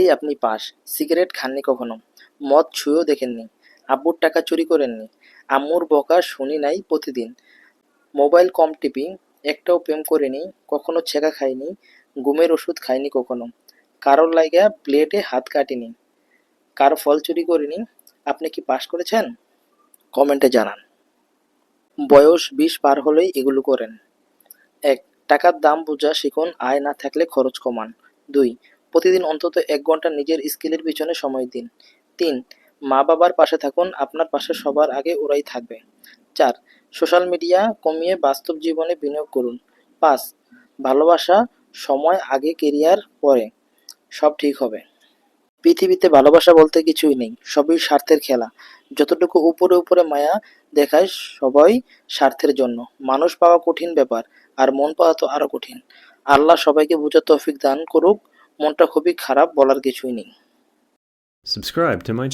দিলেই আপনি pass. Cigarette খাননি কখনো? মদ ছুঁয়েও দেখেননি। আব্বুর টাকা চুরি করেননি। আম্মুর বকা শুনি নাই প্রতিদিন। মোবাইল কম টিপি, একটাও প্রেম করিনি, কখনো ছেঁকা খাইনি, ঘুমের ওষুধ খাইনি কখনো। কারোর লাইগা প্লেটে হাত কাটিনি। কারও ফল চুরি করিনি। আপনি কি পাস করেছেন? কমেন্টে জানান। বয়স বিশ পার হলেই এগুলো করেন। এক, টাকার দাম বোঝা শিখুন, আয় না থাকলে খরচ কমান। দুই প্রতিদিন অন্তত এক ঘণ্টা নিজের স্কিলের পিছনে সময় দিন। তিন, মা বাবার পাশে থাকুন, আপনার পাশে সবার আগে ওরাই থাকবে। চার, সোশ্যাল মিডিয়া কমিয়ে বাস্তব জীবনে বিনিয়োগ করুন। পাঁচ, ভালোবাসা সময় আগে কেরিয়ার পরে সব ঠিক হবে। পৃথিবীতে ভালোবাসা বলতে কিছুই নেই, সবই স্বার্থের খেলা। যতটুকু উপরে উপরে মায়া দেখায়, সবাই স্বার্থের জন্য। মানুষ পাওয়া কঠিন ব্যাপার, আর মন পাওয়া তো আরও কঠিন। আল্লাহ সবাইকে বোঝার তৌফিক দান করুক মনটা খুবই খারাপ বলার কিছুই নেই। Subscribe to my